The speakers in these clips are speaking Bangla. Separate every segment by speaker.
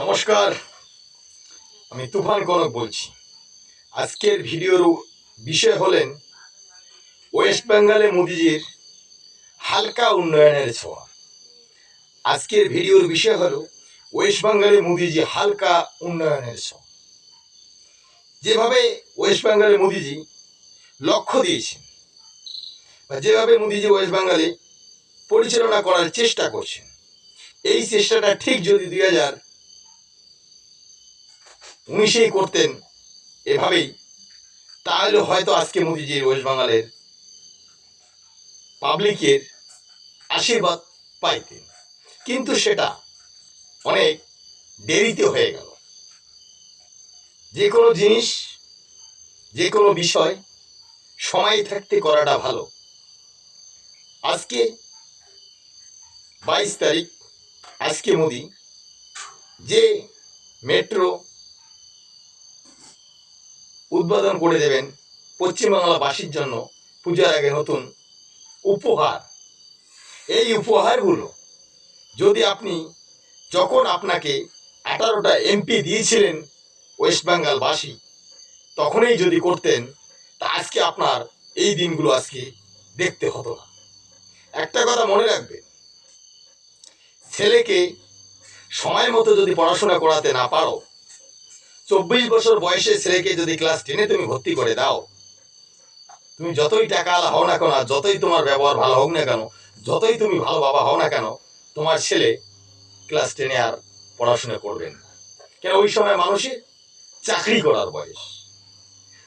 Speaker 1: নমস্কার, আমি তুফান কনক বলছি। আজকের ভিডিওর বিষয় হলেন ওয়েস্ট বেঙ্গলে মোদিজির হালকা উন্নয়নের ছোঁয়া। আজকের ভিডিওর বিষয় হলো ওয়েস্ট বেঙ্গলে মোদিজি হালকা উন্নয়নের ছোঁয়া। যেভাবে ওয়েস্ট বেঙ্গলে মোদিজি লক্ষ্য দিয়েছেন বা যেভাবে মোদিজি ওয়েস্ট বেঙ্গলে পরিচালনা করার চেষ্টা করছেন, এই চেষ্টাটা ঠিক যদি দুই হাজার উনিশেই করতেন। এভাবেই। তাহলে হয়তো আজকে মোদিজির ওয়েস্ট বেঙ্গলের পাবলিকের আশীর্বাদ পাইতেন। কিন্তু সেটা অনেক দেরিতে হয়ে গেল। যে কোনো জিনিস যে কোনো বিষয় সময় থাকতে করাটা ভালো। আজকে বাইশ তারিখ, আজকে মোদি যে মেট্রো উদ্বোধন করে দেবেন পশ্চিমবাংলাবাসীর জন্য পূজার আগে নতুন উপহার। এই উপহারগুলো যদি আপনি যখন আপনাকে আঠারোটা এমপি দিয়েছিলেন ওয়েস্ট বেঙ্গলবাসী তখনই যদি করতেন, তা আজকে আপনার এই দিনগুলো আজকে দেখতে হতো না। একটা কথা মনে রাখবেন ছেলেকে সময় মতো যদি পড়াশোনা করাতে না পারো চব্বিশ বছর বয়সে ছেলেকে যদি ক্লাস টেনে তুমি ভর্তি করে দাও, তুমি যতই টাকা আলা হও না কেন, আর যতই তোমার ব্যবহার ভালো হোক না কেন, যতই তুমি ভালো বাবা হও না কেন, তোমার ছেলে ক্লাস টেনে আর পড়াশোনা করবেন না। কেন ওই সময় মানুষের চাকরি করার বয়স।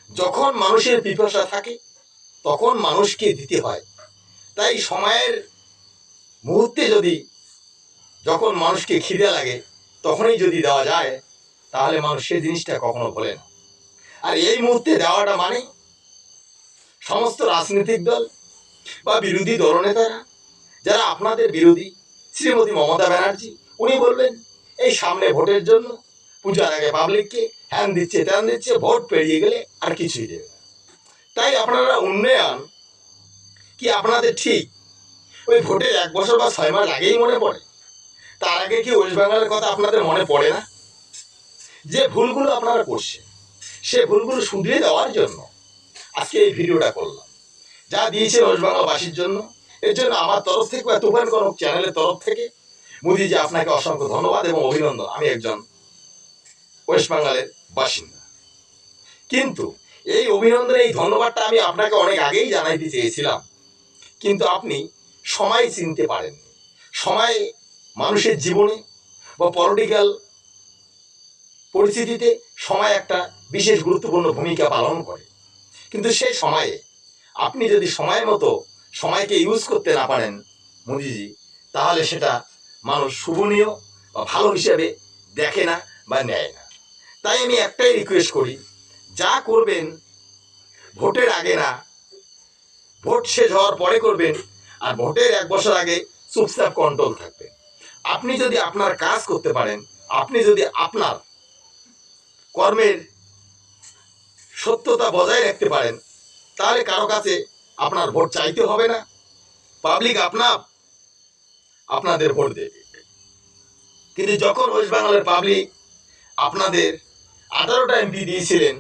Speaker 1: যখন মানুষের পিপাসা থাকে, তখন মানুষকে দিতে হয়। তাই সময়ের মুহূর্তে যদি যখন মানুষকে খিদে লাগে, তখনই যদি দেওয়া যায় তাহলে মানুষ সেই জিনিসটা কখনো ভোলে না। আর এই মুহূর্তে দেওয়াটা মানে সমস্ত রাজনৈতিক দল বা বিরোধী দলনেতারা, যারা আপনাদের বিরোধী, শ্রীমতী মমতা ব্যানার্জি, উনি বলবেন, এই সামনে ভোটের জন্য পূজার আগে পাবলিককে হ্যান দিচ্ছে, ত্যান দিচ্ছে, ভোট পেরিয়ে গেলে আর কিছুই দেবে তাই আপনারা উন্নয়ন কি আপনাদের ঠিক? ওই ভোটের এক বছর বা ছয় মাস আগেই মনে পড়ে? তার আগে কি ওয়েস্ট বেঙ্গলের কথা আপনাদের মনে পড়ে না? যে ভুলগুলো আপনারা করছেন, সে ভুলগুলো শুধরিয়ে দেওয়ার জন্য আজকে এই ভিডিওটা করলাম। যা দিয়েছে ওয়েস্ট বাংলাবাসীর জন্য, এর জন্য আমার তরফ থেকে বা তুফান কনক চ্যানেলের তরফ থেকে মোদিজি আপনাকে অসংখ্য ধন্যবাদ এবং অভিনন্দন। আমি একজন ওয়েস্ট বেঙ্গলের বাসিন্দা। কিন্তু এই অভিনন্দন এই ধন্যবাদটা আমি আপনাকে অনেক আগেই জানাইতে চেয়েছিলাম, কিন্তু আপনি সময় চিনতে পারেননি। সময় মানুষের জীবনে বা পলিটিক্যাল পরিস্থিতিতে সময় একটা বিশেষ গুরুত্বপূর্ণ ভূমিকা পালন করে। কিন্তু সেই সময়ে আপনি যদি সময় মতো সময়কে ইউজ করতে না পারেন মোদিজি তাহলে সেটা মানুষ শুভনীয় বা ভালো হিসেবে দেখে না বা নেয় না। তাই আমি একটাই রিকোয়েস্ট করি, যা করবেন ভোটের আগে না, ভোট শেষ হওয়ার পরে করবেন আর ভোটের এক বছর আগে চুপচাপ কন্ট্রোল থাকবেন। আপনি যদি আপনার কাজ করতে পারেন, আপনি যদি আপনার কর্মের সত্যতা বজায় রাখতে পারেন, তাহলে কারও কাছে আপনার ভোট চাইতে হবে না। পাবলিক আপনা আপনাদের ভোট দেবে। কিন্তু যখন ওয়েস্ট বাংলার পাবলিক আপনাদের আঠারোটা এমপি দিয়েছিলেন,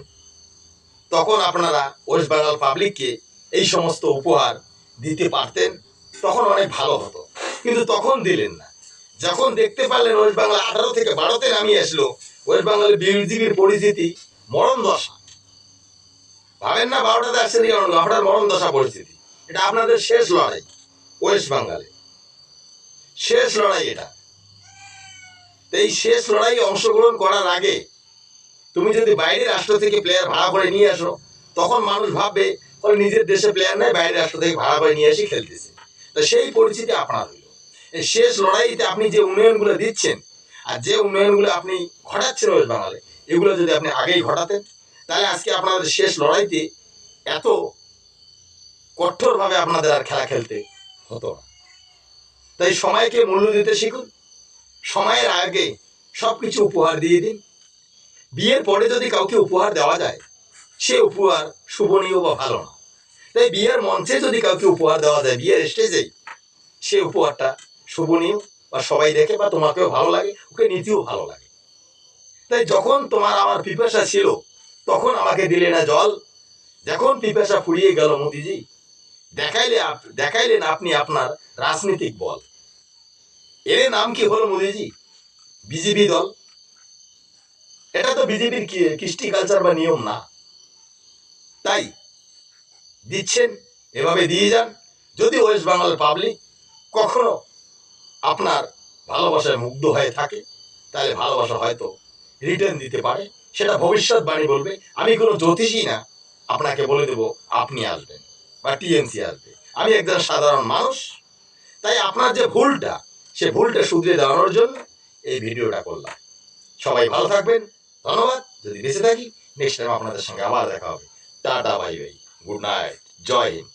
Speaker 1: তখন আপনারা ওয়েস্ট বেঙ্গল পাবলিককে এই সমস্ত উপহার দিতে পারতেন, তখন অনেক ভালো হতো। কিন্তু তখন দিলেন না। যখন দেখতে পারলেন ওয়েস্ট বাংলা আঠারো থেকে বারোতে নামিয়ে আসলো ওয়েস্ট বাংলার বিরোধীর পরিস্থিতি মরণ দশা। ভাবেন না, বারোটাতে আসছে দিকে আপনার মরণ দশা পরিস্থিতি এটা আপনাদের শেষ লড়াই ওয়েস্ট বাঙ্গালে। শেষ লড়াই এটা। এই শেষ লড়াই অংশগ্রহণ করার আগে তুমি যদি বাইরের রাষ্ট্র থেকে প্লেয়ার ভাড়া করে নিয়ে আসো, তখন মানুষ ভাববে ওই নিজের দেশে প্লেয়ার নেই, বাইরের রাষ্ট্র থেকে ভাড়া করে নিয়ে এসে খেলতেছে। তো সেই পরিস্থিতি আপনার হইল এই শেষ লড়াইতে আপনি যে উন্নয়নগুলো দিচ্ছেন আর যে উন্নয়নগুলো আপনি ঘটাচ্ছেন ওয়েস্ট বাঙালি এগুলো যদি আপনি আগেই ঘটাতেন, তাহলে আজকে আপনাদের শেষ লড়াইতে এত কঠোরভাবে আপনাদের আর খেলা খেলতে হতো না। তাই সময়কে মূল্য দিতে শিখুন, সময়ের আগে সব কিছু উপহার দিয়ে দিন। বিয়ের পরে যদি কাউকে উপহার দেওয়া যায়, সে উপহার শুভনীয় বা ভালো না। তাই বিয়ের মঞ্চে যদি কাউকে উপহার দেওয়া যায়, বিয়ের স্টেজেই সে উপহারটা শুভনীয়। বা সবাই দেখে বা তোমাকেও ভালো লাগে, ওকে নিতেও ভালো লাগে। তাই যখন তোমার আমার পিপাসা ছিল, তখন আমাকে দিলে না জল। যখন পিপাসা ফুরিয়ে গেল মোদিজি, দেখাইলে দেখাইলেন আপনি আপনার রাজনৈতিক বল। এর নাম কি হলো মোদিজি? বিজেপি দল। এটা তো বিজেপির কৃষ্টি কালচার বা নিয়ম না। তাই দিচ্ছেন, এভাবে দিয়ে যান। যদি ওয়েস্ট বাংলার পাবলিক কখনো আপনার ভালোবাসায় মুগ্ধ হয়ে থাকে, তাহলে ভালোবাসা হয়তো রিটার্ন দিতে পারে, সেটা ভবিষ্যৎবাণী বলবে, আমি কোনো জ্যোতিষী না, আপনাকে বলে দেব, আপনি আসবেন, বা টিএমসি আসবে। আমি একজন সাধারণ মানুষ, তাই আপনার যে ভুলটা, সে ভুলটা শুধরে দেওয়ানোর জন্য এই ভিডিওটা করলাম। সবাই ভালো থাকবেন, ধন্যবাদ, যদি বেঁচে থাকি নেক্সট টাইম আপনাদের সঙ্গে আবার দেখা হবে। Tata bye bye good night Jai Hind.